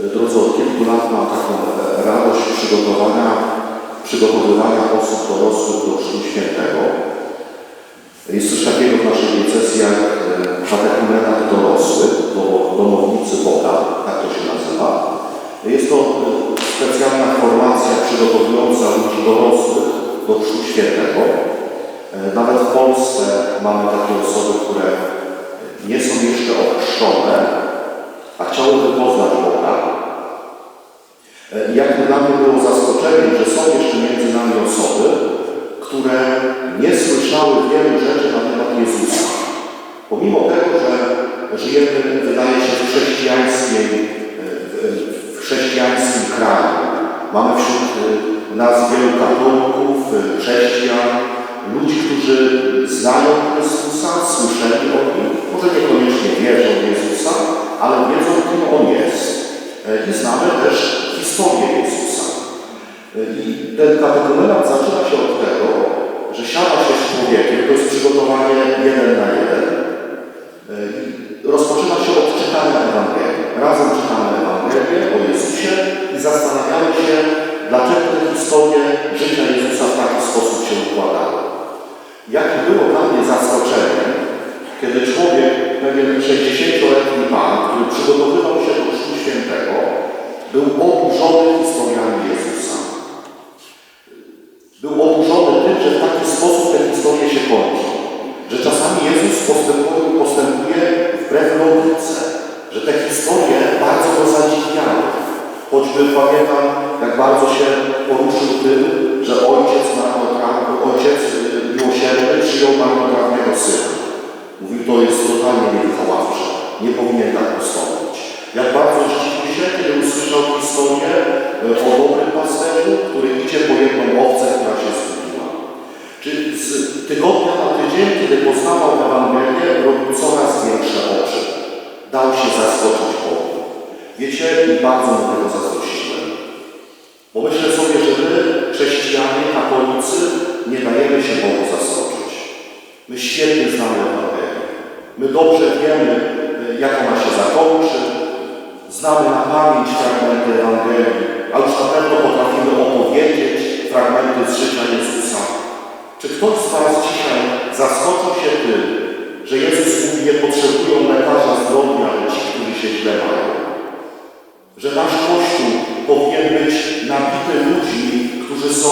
Drodzy, od kilku lat mam taką e, radość przygotowania, przygotowywania osób dorosłych do Chrztu Świętego. Jest coś takiego w naszej diecezji jak e, katechumenat dorosły, do, domownicy Boga, tak to się nazywa. Jest to e, specjalna formacja przygotowująca ludzi dorosłych do Chrztu Świętego. E, Nawet w Polsce mamy takie osoby, które nie są jeszcze ochrzczone, a chciałyby poznać Boga. E, Jak dla mnie było zaskoczeniem, że są jeszcze między nami osoby, które nie słyszały wielu rzeczy na temat Jezusa. Pomimo tego, że żyjemy, wydaje się, w chrześcijańskiej, e, w- chrześcijańskim kraju. Mamy wśród e, nas wielu katolików, chrześcijan, ludzi, którzy znają Chrystusa, słyszeli o Nim, może niekoniecznie wierzą w Jezusa, ale wiedzą, kim On jest. E, I znamy też historię Jezusa. E, I ten katechumenat zaczyna się od tego, że siada się z człowiekiem, to jest przygotowanie jeden na jeden. E, i Rozpoczyna się od czytania Ewangelii. Razem czytamy Ewangelię o Jezusie i zastanawiamy się, dlaczego te historie życia Jezusa w taki sposób się układały. Jakie było dla mnie zaskoczenie, kiedy człowiek, pewien 60-letni pan, który przygotowywał się do Chrztu Świętego, był oburzony historiami Jezusa. Był oburzony tym, że w taki sposób te historie się kończą. Że czasami Jezus postępuje, postępuje wbrew logice. Że te historie bardzo go zadziwiały. Choćby pamiętam, jak bardzo się poruszył tym, że ojciec, marnotrawny, ojciec y, miłosierny przyjął marnotrawnego syna. Mówił, to jest totalnie niewychowawcze. Nie powinien tak postąpić. Jak bardzo zdziwił się, kiedy usłyszał historię y, o dobrym pasterzu, który idzie po jedną owcę, która się zgubiła. Czy z tygodnia na tydzień, kiedy poznawał Ewangelię, robił coraz większe oczy. Dał się zaskoczyć Bogu. Wiecie, i bardzo mu tego zazdrościłem. Bo myślę sobie, że my, chrześcijanie, katolicy, nie dajemy się Bogu zaskoczyć. My świetnie znamy Ewangelię. My dobrze wiemy, y, jak ona się zakończy. Znamy na pamięć fragmenty Ewangelii, a już na pewno potrafimy opowiedzieć fragmenty z życia Jezusa. Czy ktoś z Was dzisiaj zaskoczył się tym, że Jezus mówi, nie potrzebują lekarza zdrowia, ale ci, którzy się źle mają? Że nasz Kościół powinien być nabity ludźmi, którzy są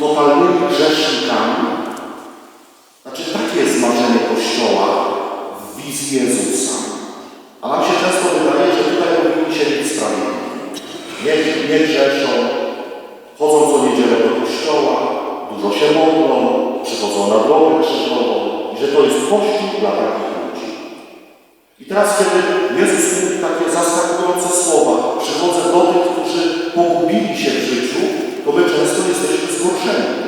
totalnymi grzesznikami? Znaczy, takie jest marzenie Kościoła w wizji Jezusa. A nam się często wydaje, że tutaj powinni się być sprawiedliwi. Nie, nie grzeszą, chodzą co niedzielę do kościoła, dużo się modlą, przychodzą na drogę krzyżową i że to jest Kościół dla takich ludzi. I teraz, kiedy Jezus mówi takie zaskakujące słowa, przychodzę do tych, którzy pogubili się w życiu, to my często jesteśmy zgorszeni.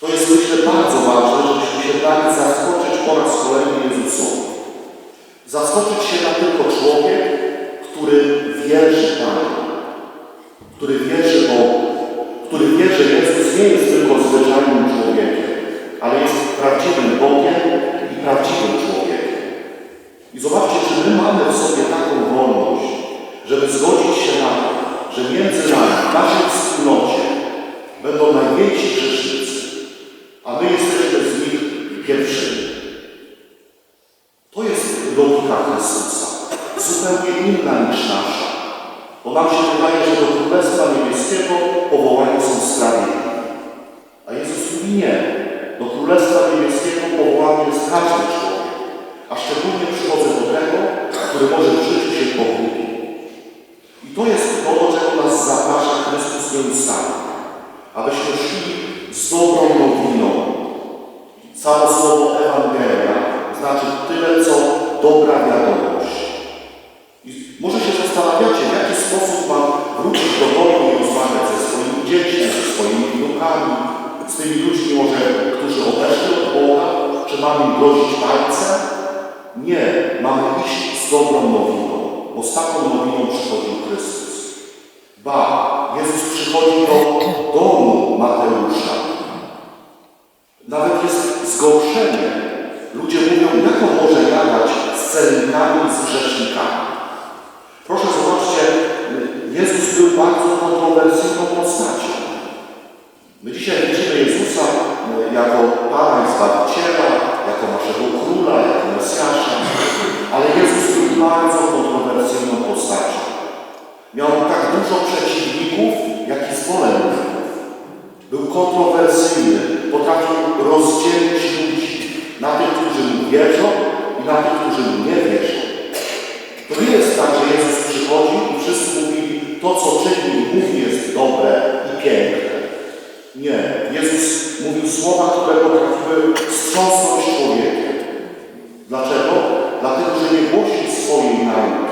To jest, myślę, bardzo ważne, żebyśmy się dali zaskoczyć po raz kolejny Jezusowi. Zaskoczyć się da tylko człowiek, który wierzy Panu, Nie, mamy iść z dobrą nowiną, bo z taką nowiną przychodził Chrystus. Ba, Jezus przychodzi do domu Mateusza. Nawet jest zgorszenie. Ludzie mówią, jak on może jadać z celnikami z grzesznikami. Proszę zobaczcie, Jezus był bardzo kontrowersyjną postacią. My dzisiaj widzimy Jezusa jako Pana i Zbawiciela, jako naszego Króla, jako Mesjasza, ale Jezus był bardzo kontrowersyjną postacią. Miał tak dużo przeciwników, jak i zwolenników. Był kontrowersyjny, potrafił rozdzielić ludzi na tych, którzy mu wierzą i na tych, którzy mu nie wierzą. To nie jest tak, że Jezus przychodził i wszyscy mówili, to co czyni mówi jest dobre i piękne. Nie. Jezus mówił słowa, które potrafiły wstrząsnąć człowiekiem. Dlaczego? Dlatego, że nie głosił swojej nauki.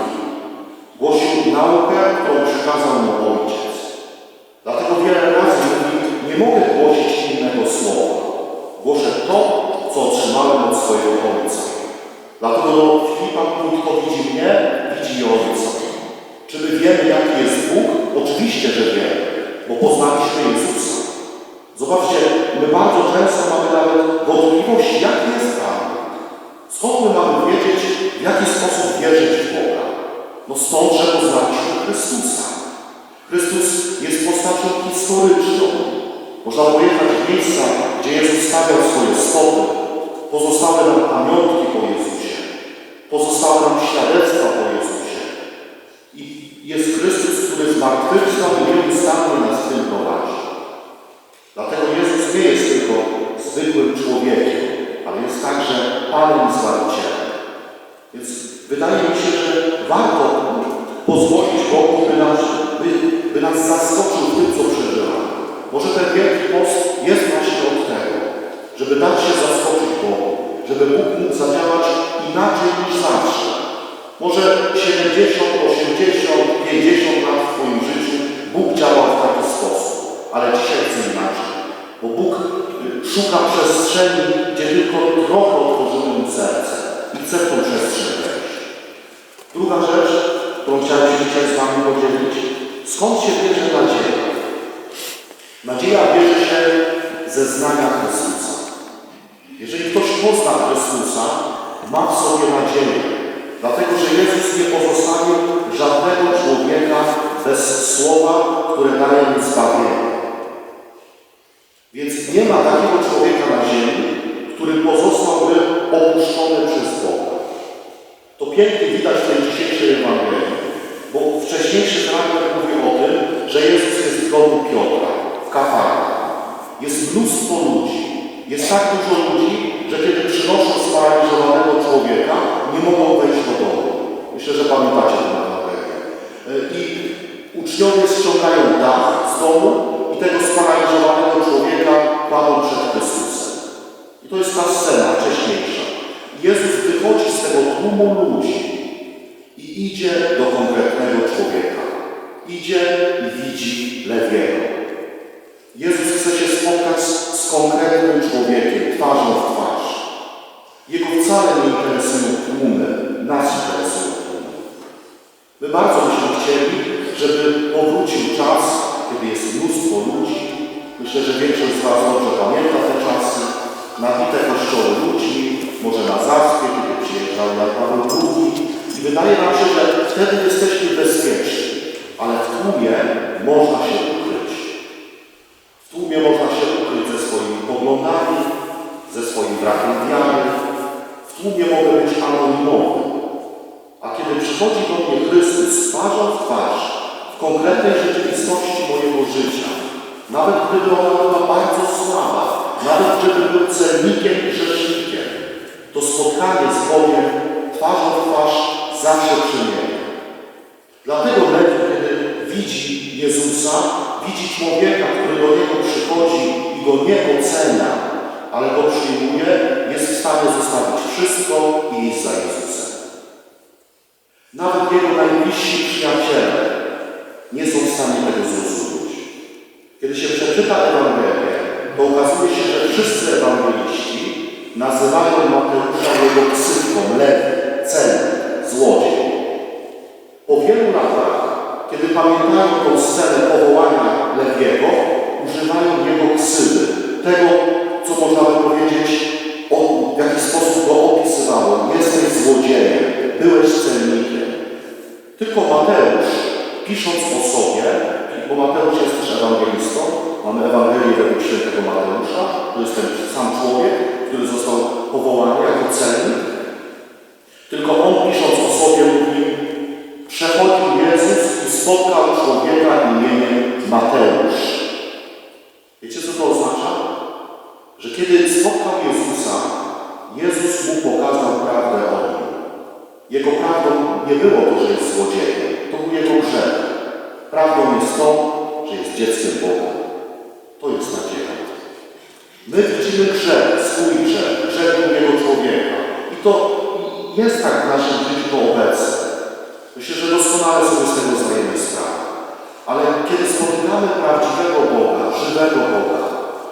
Chrystusa. Chrystus jest postacią historyczną. Można pojechać w miejsca, gdzie Jezus stawiał swoje stopy. Pozostały nam pamiątki po Jezusie. Pozostały nam świadectwa po Jezusie. I jest Chrystus, który zmartwychwstał i nieustannie nas w tym prowadzi. Dlatego Jezus nie jest tylko zwykłym człowiekiem, ale jest także Panem Zbawicielem. Więc wydaje mi się, że warto pozwolić Bogu, by nas, by, by nas Nadzieja bierze się ze znania Chrystusa. Jeżeli ktoś pozna Chrystusa, ma w sobie nadzieję. Dlatego, że Jezus nie pozostawił żadnego człowieka bez słowa, które daje mu zbawienie. Więc nie ma takiego człowieka na ziemi, który pozostałby opuszczony przez Boga. To pięknie widać w tej dzisiejszej Ewangelii, bo wcześniejszy fragment mówi o tym, że Jezus jest w domu Piotra, w kafarach. Jest mnóstwo ludzi. Jest tak dużo ludzi, że kiedy przynoszą sparaliżowanego człowieka, nie mogą wejść do domu. Myślę, że pamiętacie tę Ewangelię. I uczniowie ściągają dach z domu i tego sparaliżowanego człowieka kładą przed Chrystusem. I to jest ta scena wcześniejsza. Jezus wychodzi z tego tłumu ludzi i idzie do konkretnego człowieka. Idzie i widzi lewiego. Jezus chce się spotkać z, konkretnym człowiekiem, tłumie mogę być anonimowy. A kiedy przychodzi do mnie Chrystus twarzą w twarz, w konkretnej rzeczywistości mojego życia, nawet gdyby ona była bardzo słaba, nawet gdyby był celnikiem i grzesznikiem, to spotkanie z Bogiem twarzą w twarz zawsze przyjmie. Dlatego Lewi, kiedy widzi Jezusa, widzi człowieka, który do Niego przychodzi i go nie ocenia, ale go przyjmuje, jest w stanie zostawić wszystko i iść za Jezusem. Nawet jego najbliżsi przyjaciele nie są w stanie tego zrozumieć. Kiedy się przeczyta Ewangelię, to okazuje się, że wszyscy ewangeliści nazywają Mateusza jego ksywką, lewy, celny, złodziej. Po wielu latach, kiedy pamiętają tą scenę powołania Lewiego, używają jego ksywy, tego, można by powiedzieć, o, w jaki sposób go opisywało. Jesteś złodziejem, byłeś celnikiem. Tylko Mateusz, pisząc o sobie, bo Mateusz jest też ewangelistą, mamy Ewangelię według świętego Mateusza, to jest ten sam człowiek, który został powołany jako celnik. Tylko on pisząc o sobie mówi, Przechodził Jezus i spotkał człowieka imieniem Mateusz. Wiecie, co to? Że kiedy spotkał Jezusa, Jezus mu pokazał prawdę o nim. Jego prawdą nie było to, że jest złodziejem. To był jego grzech. Prawdą jest to, że jest dzieckiem Boga. To jest nadzieja. My widzimy grzech, swój grzech, grzech drugiego człowieka. I to jest tak w naszym życiu obecne. Myślę, że doskonale sobie z tego zdajemy sprawę. Ale kiedy spotykamy prawdziwego Boga, żywego Boga,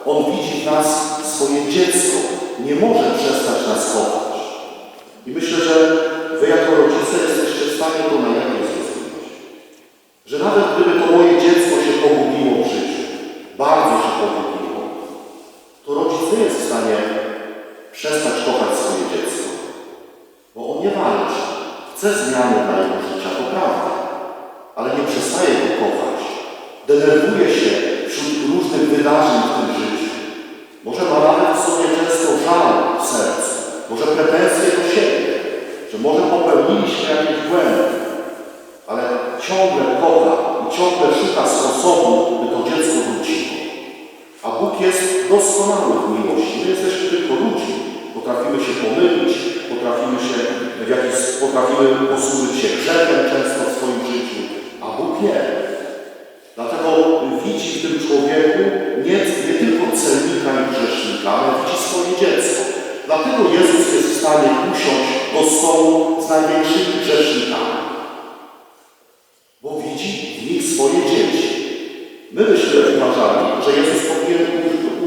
On widzi w nas swoje dziecko. Nie może przestać nas kochać. I myślę, że Wy jako rodzice jesteście w stanie to najlepiej zrozumieć. Że nawet gdyby to moje dziecko się pogubiło w życiu, bardzo się pogubiło, to rodzic nie jest w stanie przestać kochać swoje dziecko. Bo on nie walczy. Chce zmiany dla jego życia, to prawda. Ale nie przestaje go kochać. Denerwuje się wśród różnych wydarzeń w tym życiu. Może ma nawet w sobie często żal w sercu. Może pretensje do siebie. Że może Ale ciągle kocha i ciągle szuka sposobu, by to dziecko wróciło. A Bóg jest doskonały w miłości. My jesteśmy tylko ludźmi. Potrafimy się pomylić, potrafimy się w jakiś potrafimy posłużyć się grzechem często w swoim życiu, a Bóg nie. Dlatego widzi w tym człowieku nie, nie tylko celnika i grzesznika, ale widzi swoje dziecko. Dlatego Jezus jest w stanie usiąść do stołu z największymi grzesznikami. Bo widzi w nich swoje dzieci. My byśmy uważali, że Jezus powinien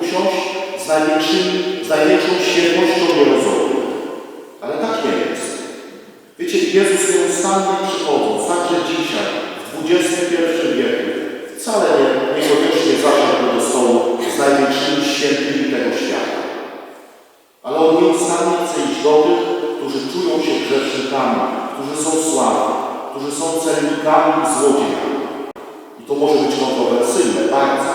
usiąść z, największymi, z największą świetnością Jerozolimy. Ale tak nie jest. Wiecie, Jezus nieustannie przychodząc, także dzisiaj, w XXI wieku, wcale nie, niekoniecznie zasiadł do stołu z największymi świętymi tego świata. Ale On nieustannie chce iść do tych, którzy czują się grzesznikami, którzy są słabi, którzy są celnikami i złodziejami. I to może być kontrowersyjne, bardzo.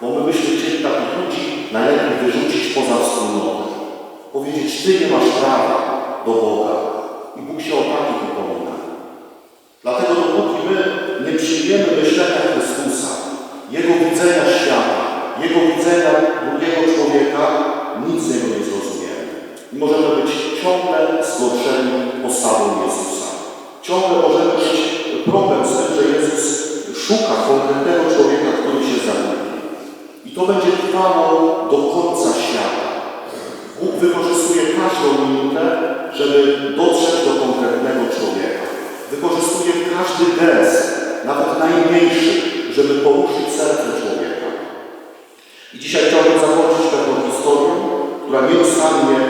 Bo my byśmy chcieli takich ludzi najlepiej wyrzucić poza wspólnotę. Powiedzieć, Ty nie masz prawa do Boga. I Bóg się o takich upomina. Dlatego dopóki my nie przyjmiemy myślenia Chrystusa, Jego widzenia świata, Jego widzenia drugiego człowieka, nic z Niego nie. I możemy być ciągle zgorszeni postawą Jezusa. Ciągle możemy mieć problem z tym, że Jezus szuka konkretnego człowieka, który się zagubi. I to będzie trwało do końca świata. Bóg wykorzystuje każdą minutę, żeby dotrzeć do konkretnego człowieka. Wykorzystuje każdy gest, nawet najmniejszy, żeby poruszyć serce człowieka. I dzisiaj chciałbym zakończyć pewną historią, która nieustannie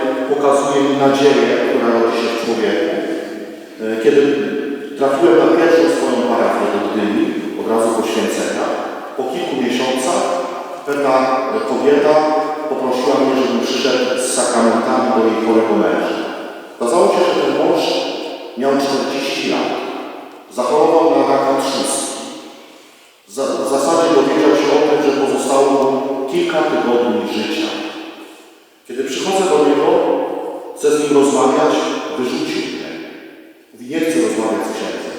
pokazuje mi nadzieję, która rodzi się w człowieku. E, Kiedy trafiłem na pierwszą swoją parafię do Gdyni, od razu po święceniach, po kilku miesiącach pewna kobieta poprosiła mnie, żebym przyszedł z sakramentami do jej chorego męża. Okazało się, że ten mąż miał 40 lat. Zachorował na raka trzustki. W zasadzie dowiedział się o tym, że pozostało mu kilka tygodni życia. Kiedy przychodzę do niego, chcę z nim rozmawiać, wyrzucił mnie. Mówi, nie chcę rozmawiać z księdzem.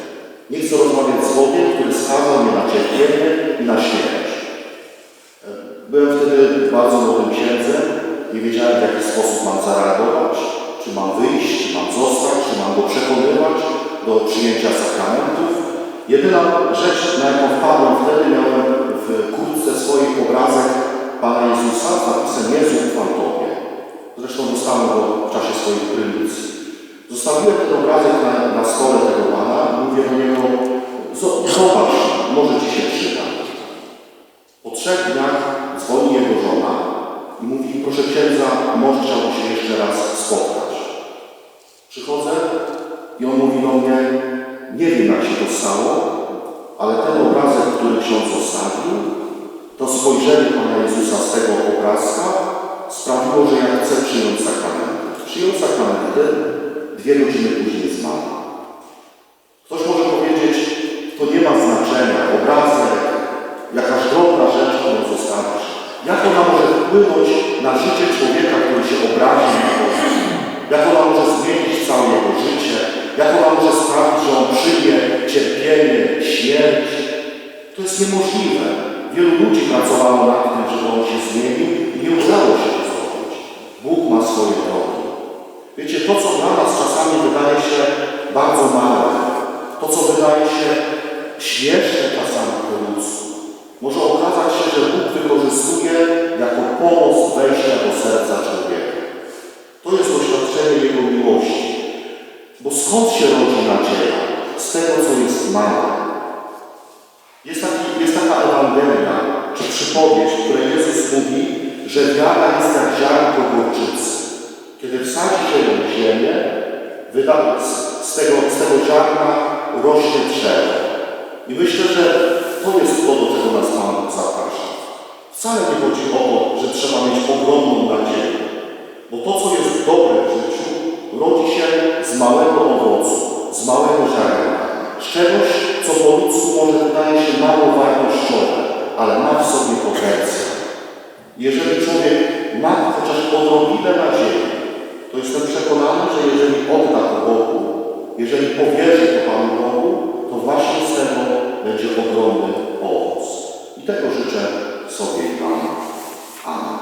Nie chcę rozmawiać z Bogiem, który skazał mnie na cierpienie i na śmierć. Byłem wtedy bardzo młodym księdzem, nie wiedziałem w jaki sposób mam zareagować, czy mam wyjść, czy mam zostać, czy mam go przekonywać do przyjęcia sakramentów. Jedyna rzecz, na jaką wpadłem wtedy, miałem w kurtce swoich obrazek Pana Jezusa napisem Jezu ufam Tobie. Zresztą dostałem go w czasie swojej prymicy. Zostawiłem ten obrazek na, na stole tego Pana i mówię do niego, "Zo- zobacz, może Ci się przyda. Po trzech dniach dzwoni jego żona i mówi, proszę księdza, mąż chciałby się jeszcze raz spotkać. Przychodzę i on mówi do mnie, nie wiem jak się to stało, ale ten obrazek, który ksiądz zostawił, to spojrzenie Pana Jezusa z tego obrazka sprawiło, że ja chcę przyjąć sakramenty. Przyjął sakramenty, dwie godziny później zmarł. Ktoś może powiedzieć, to nie ma znaczenia, obrazek, jakaś drobna rzecz, którą zostawisz. Jak ona może wpłynąć na życie człowieka, który się obrazi na Boga? Jak ona może zmienić całe jego życie? Jak ona może sprawić, że on przyjmie cierpienie, śmierć? To jest niemożliwe. Wielu ludzi pracowało nad tym, żeby on się zmienił i nie udało się. Bóg ma swoje drogi. Wiecie, to co dla nas czasami wydaje się bardzo małe, to co wydaje się śmieszne czasami po ludzku, może okazać się, że Bóg wykorzystuje jako pomoc wejścia do serca człowieka. To jest doświadczenie Jego miłości. Bo skąd się rodzi nadzieja? Z tego, co jest małe. Jest, taki, jest taka Ewangelia, czy przypowieść, której Jezus mówi, że wiara jest jak ziarnko gorczycy. Kiedy wsadzi się ją w ziemię, wyda, z, tego, z tego ziarna rośnie drzewo. I myślę, że to jest to, do czego nas Pan zaprasza. Wcale nie chodzi o to, że trzeba mieć ogromną nadzieję. Bo to, co jest dobre w życiu, rodzi się z małego owocu, z małego ziarna, z czegoś, co po ludzku może wydaje się mało wartościowe, ale ma w sobie potencjał. Jeżeli człowiek ma chociaż odrobinę nadziei, to jestem przekonany, że jeżeli odda to Bogu, jeżeli powierzy to Panu Bogu, to właśnie z tego będzie ogromny owoc. I tego życzę sobie i Panu.